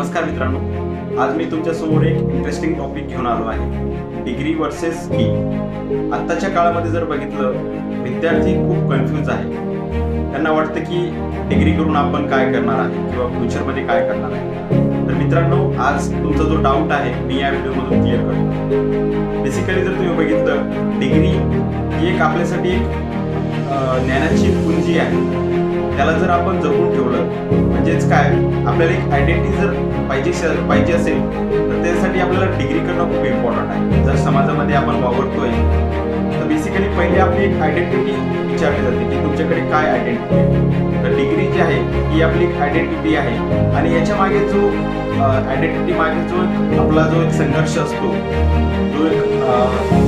नमस्कार मित्रांनो. आज मी तुमच्यासमोर एक इंटरेस्टिंग टॉपिक घेऊन आलो आहे. डिग्री वर्सेस की आत्ताच्या काळामध्ये जर बघितलं विद्यार्थी खूप कन्फ्यूज आहे त्यांना वाटतं की डिग्री करून आपण काय करणार आहे किंवा फ्युचरमध्ये काय करणार आहे. तर मित्रांनो आज तुमचा जो डाऊट आहे मी या व्हिडिओमधून क्लिअर करतो. बेसिकली जर तुम्ही बघितलं डिग्री ही एक आपल्यासाठी एक ज्ञानाची पुंजी आहे. त्याला जर आपण जपून ठेवलं म्हणजेच काय? आपल्याला एक आयडेंटिटी जर पाहिजे पाहिजे असेल तर त्यासाठी आपल्याला डिग्री करणं खूप इम्पॉर्टंट आहे. जर समाजामध्ये आपण वावरतोय तर बेसिकली पहिले आपली एक आयडेंटिटी विचारली जाते की तुमच्याकडे काय आयडेंटिटी आहे? तर डिग्री जी आहे ही आपली एक आयडेंटिटी आहे. आणि याच्या मागे जो आयडेंटिटी मागे जो आपला जो एक संघर्ष असतो जो एक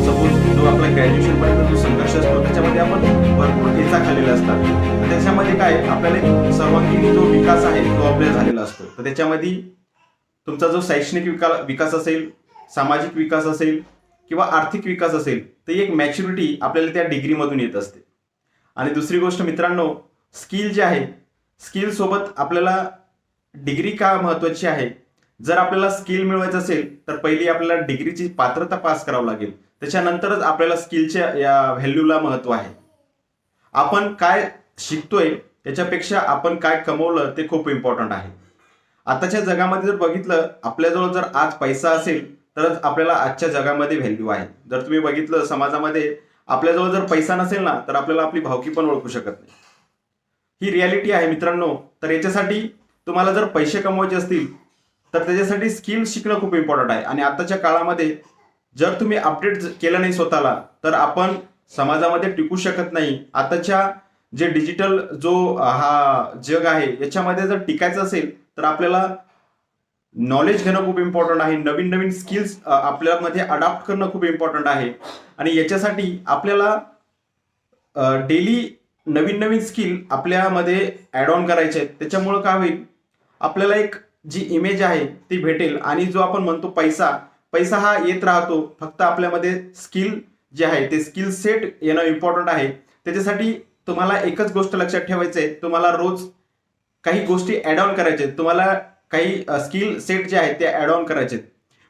सपोज जो आपला ग्रॅज्युएशन पर्यंत जो संघर्ष असतो त्याच्यामध्ये आपण भरपूर ठेचा खाल्लेला असतात. तर त्याच्यामध्ये काय आपल्याला एक सर्वांगीण जो विकास आहे तो आपल्याला झालेला असतो. तर त्याच्यामध्ये तुमचा जो शैक्षणिक विकास विकास असेल सामाजिक विकास असेल किंवा आर्थिक विकास असेल तर एक मॅच्युरिटी आपल्याला त्या डिग्रीमधून येत असते. आणि दुसरी गोष्ट मित्रांनो स्किल जे आहे स्किल सोबत आपल्याला डिग्री का महत्वाची आहे? जर आपल्याला स्किल मिळवायचं असेल तर पहिली आपल्याला डिग्रीची पात्रता पास करावं लागेल. त्याच्यानंतरच आपल्याला स्किलच्या या व्हॅल्यूला महत्त्व आहे. आपण काय शिकतोय त्याच्यापेक्षा आपण काय कमवलं ते खूप इम्पॉर्टंट आहे. आताच्या जगामध्ये जर बघितलं आपल्याजवळ जर आज पैसा असेल तरच आपल्याला आजच्या जगामध्ये व्हॅल्यू आहे. जर तुम्ही बघितलं समाजामध्ये आपल्याजवळ जर पैसा नसेल ना तर आपल्याला आपली भावकी पण ओळखू शकत नाही. ही रियालिटी आहे मित्रांनो. तर याच्यासाठी तुम्हाला जर पैसे कमवायचे असतील तर त्याच्यासाठी स्किल शिकणं खूप इम्पॉर्टंट आहे. आणि आताच्या काळामध्ये जर तुम्ही अपडेट केलं नाही स्वतःला तर आपण समाजामध्ये टिकू शकत नाही. आताच्या जे डिजिटल जो हा जग आहे याच्यामध्ये जर टिकायचं असेल तर आपल्याला नॉलेज घेणं खूप इम्पॉर्टंट आहे. नवीन नवीन स्किल्स आपल्यामध्ये अडॉप्ट करणं खूप इम्पॉर्टंट आहे. आणि याच्यासाठी आपल्याला डेली नवीन नवीन स्किल आपल्यामध्ये ॲड ऑन करायचे आहेत. त्याच्यामुळं काय होईल? आपल्याला एक जी इमेज आहे ती भेटेल. आणि जो आपण म्हणतो पैसा पैसा हा येत राहतो. फक्त आपल्यामध्ये स्किल जे आहे ते स्किल सेट येणं इम्पॉर्टंट आहे. त्याच्यासाठी तुम्हाला एकच गोष्ट लक्षात ठेवायचं आहे तुम्हाला रोज काही गोष्टी ॲड ऑन करायचे तुम्हाला काही स्किल सेट जे आहेत ते ॲड ऑन करायचे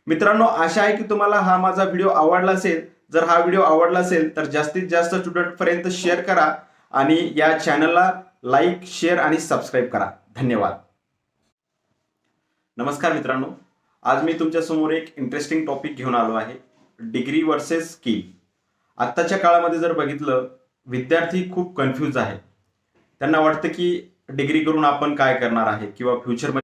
मित्रांनो आशा आहे की तुम्हाला हा माझा व्हिडिओ आवडला असेल. जर हा व्हिडिओ आवडला असेल तर जास्तीत जास्त स्टुडंटपर्यंत शेअर करा आणि या चॅनलला लाईक शेअर आणि सबस्क्राईब करा. धन्यवाद. नमस्कार मित्रांनो. आज मी तुमच्यासमोर एक इंटरेस्टिंग टॉपिक घेऊन आलो आहे. डिग्री वर्सेस स्किल आत्ताच्या काळामध्ये जर बघितलं विद्यार्थी खूप कन्फ्यूज आहे त्यांना वाटतं की डिग्री करून आपण काय करणार आहे किंवा फ्युचरमध्ये